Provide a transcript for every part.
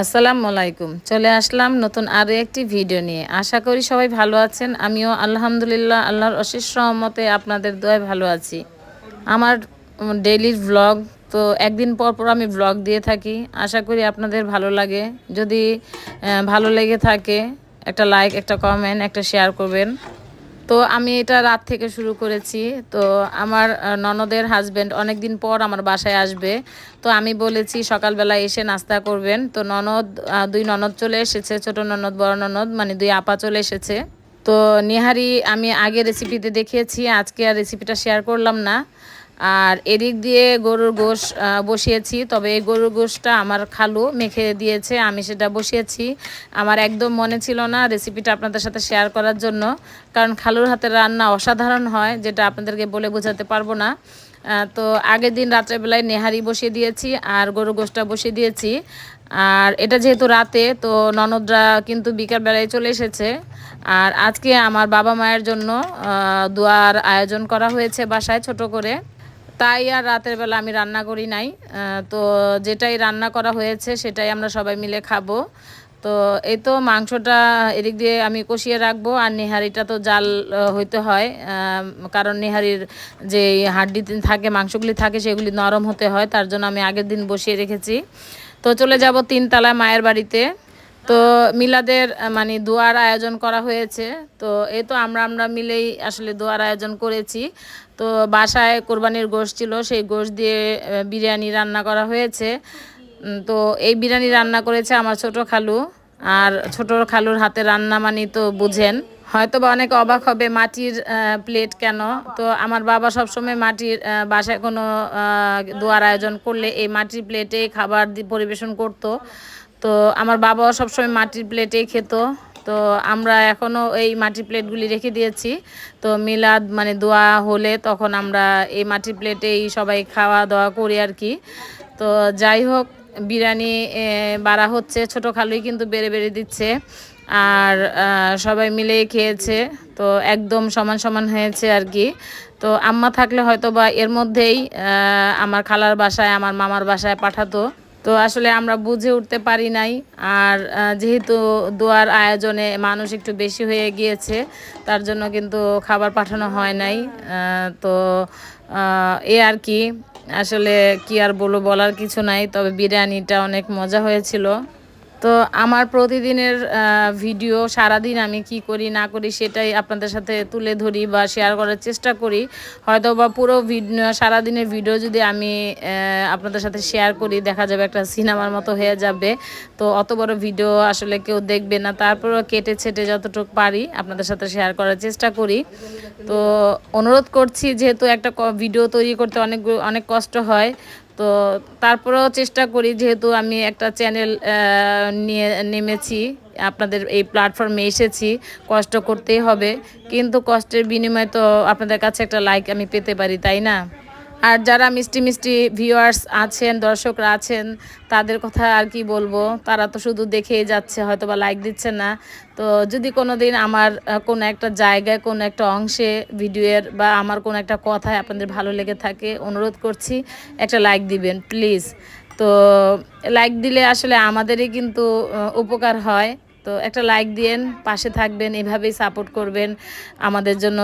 আসসালামু আলাইকুম। চলে আসলাম নতুন আরও একটি ভিডিও নিয়ে। আশা করি সবাই ভালো আছেন। আমিও আলহামদুলিল্লাহ আল্লাহর অশেষ সহমতে আপনাদের দোয়ায় ভালো আছি। আমার ডেইলি ব্লগ তো একদিন পর পর আমি ব্লগ দিয়ে থাকি। আশা করি আপনাদের ভালো লাগে। যদি ভালো লেগে থাকে, একটা লাইক একটা কমেন্ট একটা শেয়ার করবেন। তো আমি এটা রাত থেকে শুরু করেছি। তো আমার ননদের হাজব্যান্ড অনেকদিন পর আমার বাসায় আসবে। তো আমি বলেছি, সকালবেলা এসে নাস্তা করবেন। তো ননদ দুই ননদ চলে এসেছে, ছোট ননদ, বড় ননদ মানে দুই আপা চলে এসেছে। তো নিহারি, আমি আগে রেসিপিতে দেখিয়েছি, আজকে আর রেসিপিটা শেয়ার করলাম না। আর এদিক দিয়ে গরুর গোশ বসিয়েছি, তবে এই গরুর গোশটা আমার খালু মেখে দিয়েছে, আমি সেটা বসিয়েছি। আমার একদম মনে ছিল না রেসিপিটা আপনাদের সাথে শেয়ার করার জন্য, কারণ খালুর হাতের রান্না অসাধারণ হয়, যেটা আপনাদেরকে বলে বোঝাতে পারব না। তো আগের দিন রাত্রেবেলায় নেহারি বসিয়ে দিয়েছি আর গরু গোশটা বসিয়ে দিয়েছি। আর এটা যেহেতু রাতে, তো ননদরা কিন্তু বিকালবেলায় চলে এসেছে। আর আজকে আমার বাবা মায়ের জন্য দোয়ার আয়োজন করা হয়েছে বাসায় ছোট করে। তাই আর রাতের বেলা আমি রান্না করি নাই। তো যেটাই রান্না করা হয়েছে সেটাই আমরা সবাই মিলে খাব। তো এই তো মাংসটা এদিক দিয়ে আমি কষিয়ে রাখব আর নেহারিটা তো জাল হইতে হয়। কারণ নেহারির যে হাড্ডি থাকে, মাংসগুলি থাকে সেগুলি নরম হতে হয়, তার জন্য আমি আগের দিন বসিয়ে রেখেছি। তো চলে যাব তিনতলায় মায়ের বাড়িতে। তো মিলাদের মানে দোয়ার আয়োজন করা হয়েছে। তো এই তো আমরা আমরা মিলেই আসলে দোয়ার আয়োজন করেছি। তো বাসায় কোরবানির গোশ ছিল, সেই গোশ দিয়ে বিরিয়ানি রান্না করা হয়েছে। তো এই বিরিয়ানি রান্না করেছে আমার ছোট খালু। আর ছোট খালুর হাতে রান্না মানে তো বুঝেন। হয়তো বা অনেকে অবাক হবে মাটির প্লেট কেন? তো আমার বাবা সবসময় মাটির বাসায় কোনো দোয়ার আয়োজন করলে এই মাটির প্লেটে খাবার পরিবেশন করতো। তো আমার বাবাও সবসময় মাটির প্লেটেই খেত। তো আমরা এখনও এই মাটির প্লেটগুলি রেখে দিয়েছি। তো মিলাদ মানে দোয়া হলে তখন আমরা এই মাটির প্লেটেই সবাই খাওয়া দাওয়া করি আর কি। তো যাই হোক, বিরিয়ানি বাড়া হচ্ছে, ছোটো খালুই কিন্তু বেড়ে বেড়ে দিচ্ছে। আর সবাই মিলেই খেয়েছে, তো একদম সমান সমান হয়েছে আর কি। তো আম্মা থাকলে হয়তো বা এর মধ্যেই আমার খালার বাসায়, আমার মামার বাসায় পাঠাতো। তো আসলে আমরা বুঝে উঠতে পারি নাই। আর যেহেতু দোয়ার আয়োজনে মানুষ একটু বেশি হয়ে গিয়েছে, তার জন্য কিন্তু খাবার পাঠানো হয় নাই। তো এ আর কি। আসলে কি আর বলো বলার কিছু নাই, তবে বিরিয়ানিটা অনেক মজা হয়েছিল। তো আমার প্রতিদিনের ভিডিও সারাদিন আমি কি করি, না করি সেটাই আপনাদের সাথে তুলে ধরি বা শেয়ার করার চেষ্টা করি। হয়তো বা পুরো সারাদিনের ভিডিও যদি আমি আপনাদের সাথে শেয়ার করি, দেখা যাবে একটা সিনেমার মতো হয়ে যাবে। তো অত বড় ভিডিও আসলে কেউ দেখবে না, তারপরেও কেটে ছেটে যতটুকু পারি আপনাদের সাথে শেয়ার করার চেষ্টা করি। তো অনুরোধ করছি, যেহেতু একটা ভিডিও তৈরি করতে অনেক অনেক কষ্ট হয় তো তারপরেও চেষ্টা করি, যেহেতু আমি একটা চ্যানেল নিয়ে, নেমেছি, আপনাদের এই প্ল্যাটফর্মে এসেছি, কষ্ট করতেই হবে। কিন্তু কষ্টের বিনিময়ে তো আপনাদের কাছে একটা লাইক আমি পেতে পারি, তাই না? আর যারা মিষ্টি মিষ্টি ভিউয়ার্স আছেন, দর্শকরা আছেন, তাদের কথা আর কি বলব? তারা তো শুধু দেখেই যাচ্ছে হয়তো বা লাইক দিচ্ছে না। তো যদি কোনো দিন আমার কোনো একটা জায়গায়, কোনো একটা অংশে ভিডিওর বা আমার কোনো একটা কথায় আপনাদের ভালো লেগে থাকে, অনুরোধ করছি, একটা লাইক দিবেন প্লিজ তো লাইক দিলে আসলে আমাদেরই কিন্তু উপকার হয়। তো একটা লাইক দিয়েন, পাশে থাকবেন, এভাবেই সাপোর্ট করবেন। আমাদের জন্য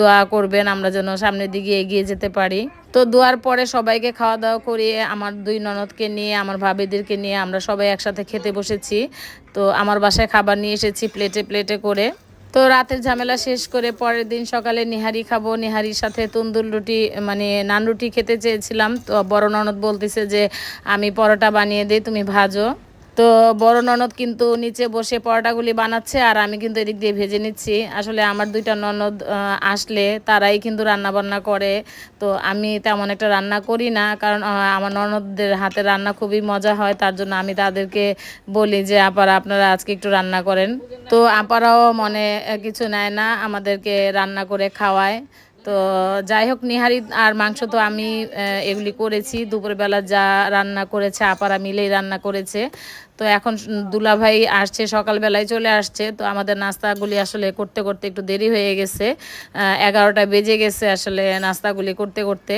দোয়া করবেন, আমরা যেন সামনের দিকে এগিয়ে যেতে পারি। তো দোয়ার পরে সবাইকে খাওয়া দাওয়া করিয়ে, আমার দুই ননদকে নিয়ে, আমার ভাবিদেরকে নিয়ে আমরা সবাই একসাথে খেতে বসেছি। তো আমার বাসায় খাবার নিয়ে এসেছি প্লেটে প্লেটে করে। তো রাতের ঝামেলা শেষ করে পরের দিন সকালে নিহারি খাব। নিহারির সাথে তন্দুর রুটি মানে নান রুটি খেতে চেয়েছিলাম। তো বড় ননদ বলতেছে যে, আমি পরোটা বানিয়ে দিই, তুমি ভাজো। তো বড় ননদ কিন্তু নিচে বসে পরোটাগুলি বানাচ্ছে আর আমি কিন্তু এদিক দিয়ে ভেজে নিচ্ছি। আসলে আমার দুইটা ননদ আসলে তারাই কিন্তু রান্না বান্না করে। তো আমি তেমন একটা রান্না করি না কারণ আমার ননদদের হাতে রান্না খুবই মজা হয়, তার জন্য আমি তাদেরকে বলি যে, আপারা, আপনারা আজকে একটু রান্না করেন। তো আপারাও মনে কিছু নেয় না আমাদেরকে রান্না করে খাওয়ায়। তো যাই হোক নিহারি আর মাংস তো আমি এগুলি করেছি। দুপুরবেলা যা রান্না করেছে, আপারা মিলেই রান্না করেছে। তো এখন দুলাভাই আসছে, সকালবেলায় চলে আসছে। তো আমাদের নাস্তাগুলি আসলে করতে করতে একটু দেরি হয়ে গেছে। এগারোটা বেজে গেছে আসলে নাস্তাগুলি করতে করতে।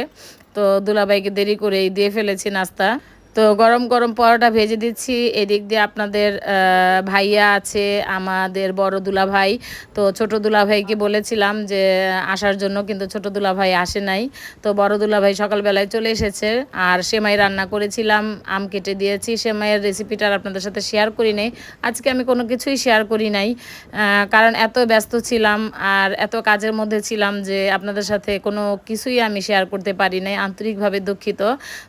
তো দুলাভাইকে দেরি করেই দিয়ে ফেলেছি নাস্তা। তো গরম গরম পরোটা ভেজে দিচ্ছি। এদিক দিয়ে আপনাদের ভাইয়া আছে, আমাদের বড় দুলা ভাই তো ছোট দুলা ভাইকে বলেছিলাম যে, আসার জন্য কিন্তু ছোট দুলা ভাই আসে নাই। তো বড় দুলা ভাই সকালবেলায় চলে এসেছে। আর সেমাই রান্না করেছিলাম, আম কেটে দিয়েছি। সেমাইয়ের রেসিপিটা আপনাদের সাথে শেয়ার করি নাই। আজকে আমি কোনো কিছুই শেয়ার করি নাই। কারণ এত ব্যস্ত ছিলাম আর এত কাজের মধ্যে ছিলাম যে, আপনাদের সাথে কোনো কিছুই আমি শেয়ার করতে পারি নাই, আন্তরিকভাবে দুঃখিত।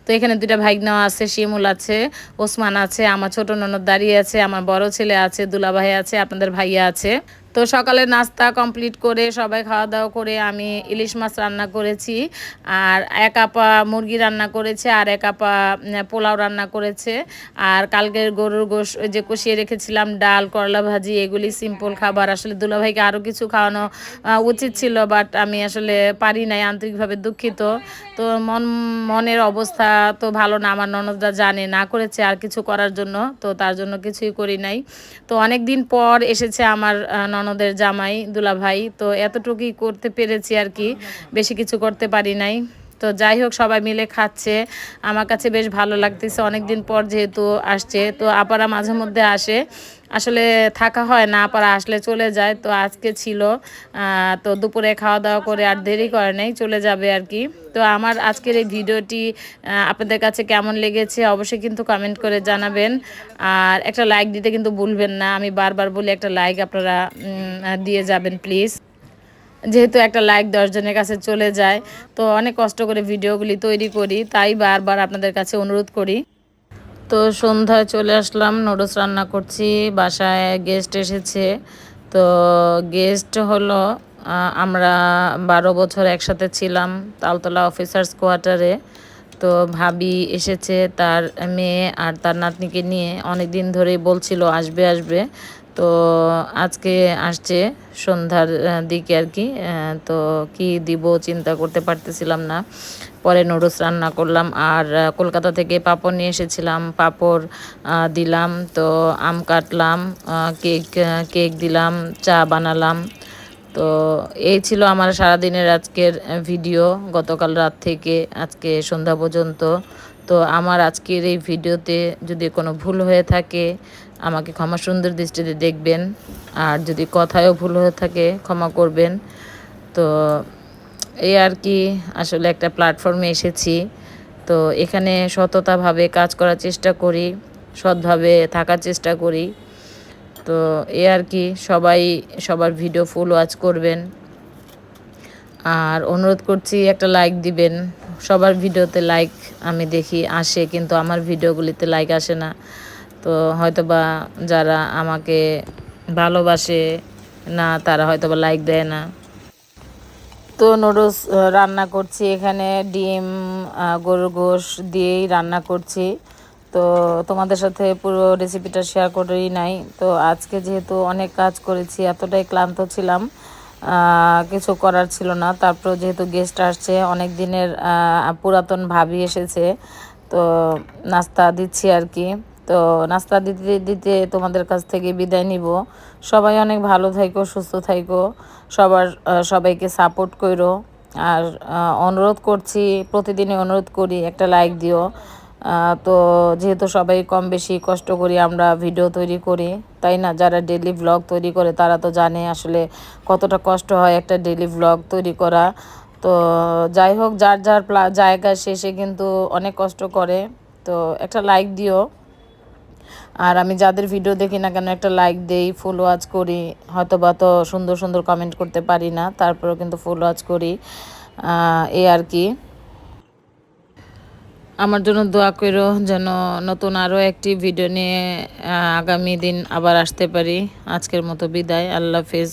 তো এখানে দুইটা ভাইগনাও আছে শিমুল আছে, ওসমান আছে, আমার ছোট ননদ দাঁড়িয়ে আছে, আমার বড় ছেলে আছে, দুলাভাই আছে, আপনাদের ভাইয়া আছে। তো সকালে নাস্তা কমপ্লিট করে সবাই খাওয়া দাওয়া করে আমি ইলিশ মাছ রান্না করেছি, আর এক আপা মুরগি রান্না করেছে, আর এক আপা পোলাও রান্না করেছে, আর কালকের গরুর গোশ যে কষিয়ে রেখেছিলাম ডাল, করলা ভাজি, এগুলি সিম্পল খাবার। আসলে দুলাভাইকে আরও কিছু খাওয়ানো উচিত ছিল বাট আমি আসলে পারি নাই, আন্তরিকভাবে দুঃখিত। তো মন মনের অবস্থা তো ভালো না, আমার ননদরা জানে, না করেছে আর কিছু করার জন্য, তো তার জন্য কিছুই করি নাই। তো অনেক দিন পর এসেছে আমার ননদের জামাই দুলাভাই তো এতটুকুই করতে পেরেছি আর কি। বেশি কিছু করতে পারি নাই। তো যাই হোক, সবাই মিলে খাচ্ছে। আমার কাছে বেশ ভালো লাগতেছে অনেক দিন পর যেহেতু আসছে, তো আপারা মাঝে মধ্যে আসে। আসলে থাকা হয় না, আপারা আসলে চলে যায়। তো আজকে ছিল তো দুপুরে খাওয়া দাওয়া করে আর দেরি করে নেই, চলে যাবে আর কি। তো আমার আজকের এই ভিডিওটি আপনাদের কাছে কেমন লেগেছে অবশ্যই কিন্তু কমেন্ট করে জানাবেন। আর একটা লাইক দিতে কিন্তু ভুলবেন না, আমি বারবার বলি একটা লাইক আপনারা দিয়ে যাবেন প্লিজ যেহেতু একটা লাইক দশজনের কাছে চলে যায়, তো অনেক কষ্ট করে ভিডিওগুলি তৈরি করি, তাই বারবার আপনাদের কাছে অনুরোধ করি। তো সন্ধ্যায় চলে আসলাম, নুডলস রান্না করছি, বাসায় গেস্ট এসেছে। তো গেস্ট হলো আমরা বারো বছর একসাথে ছিলাম তালতলা অফিসার্স কোয়ার্টারে তো ভাবি এসেছে, তার মেয়ে আর তার নাতনিকে নিয়ে অনেক দিন ধরেই বলছিল, আসবে আসবে। তো আজকে আসছে সন্ধ্যার দিকে আর কি তো কি দিব চিন্তা করতে পারতেছিলাম না। পরে নুডলস রান্না করলাম আর কলকাতা থেকে পাঁপড় নিয়ে এসেছিলাম, পাপড় দিলাম, তো আম কাটলাম কেক কেক দিলাম, চা বানালাম। তো এই ছিল আমার সারাদিনের আজকের ভিডিও। গতকাল রাত থেকে আজকে সন্ধ্যা পর্যন্ত। তো আমার আজকের এই ভিডিওতে যদি কোনো ভুল হয়ে থাকে আমাকে ক্ষমা সুন্দর দৃষ্টিতে দেখবেন। আর যদি কথায়ও ভুল হয়ে থাকে, ক্ষমা করবেন। তো এই আর কি, আসলে একটা প্ল্যাটফর্মে এসেছি। তো এখানে সততাভাবে কাজ করার চেষ্টা করি, সৎভাবে থাকার চেষ্টা করি। তো এ আর কি, সবাই সবার ভিডিও ফুল ওয়াচ করবেন। আর অনুরোধ করছি, একটা লাইক দিবেন। সবার ভিডিওতে লাইক আমি দেখি আসে, কিন্তু আমার ভিডিওগুলিতে লাইক আসে না। তো হয়তোবা যারা আমাকে ভালোবাসে না, তারা হয়তোবা লাইক দেয় না। তো নুডলস রান্না করছি এখানে। ডিম গরুর গোশ দিয়েই রান্না করছি। তো তোমাদের সাথে পুরো রেসিপিটা শেয়ার করেই নাই। তো আজকে যেহেতু অনেক কাজ করেছি, এতটাই ক্লান্ত ছিলাম কিছু করার ছিল না। তারপর যেহেতু গেস্ট আসছে, অনেক দিনের পুরাতন ভাবি এসেছে। তো নাস্তা দিচ্ছি আর কি। তো নাস্তা দিতে দিতে তোমাদের কাছ থেকে বিদায় নিব। সবাই অনেক ভালো থাইকো, সুস্থ থাইকো। সবার সবাইকে সাপোর্ট করো আর অনুরোধ করছি, প্রতিদিনই অনুরোধ করি, একটা লাইক দিও। তো যেহেতু সবাই কম বেশি কষ্ট করি, আমরা ভিডিও তৈরি করি, তাই না? যারা ডেলি ব্লগ তৈরি করে, তারা তো জানে আসলে কতটা কষ্ট হয় একটা ডেলি ব্লগ তৈরি করা। তো যাই হোক, যার যার জায়গা শেষে কিন্তু অনেক কষ্ট করে। তো একটা লাইক দিও। আর আমি যাদের ভিডিও দেখি না কেন, একটা লাইক দেই ফুল ওয়াচ করি হয়তো বা তো সুন্দর সুন্দর কমেন্ট করতে পারি না, তারপরেও কিন্তু ফুল ওয়াচ করি এ আর কি। আমার জন্য দোয়া করো যেন নতুন আরও একটি ভিডিও নিয়ে আগামী দিন আবার আসতে পারি। আজকের মতো বিদায়, আল্লাহ হাফেজ।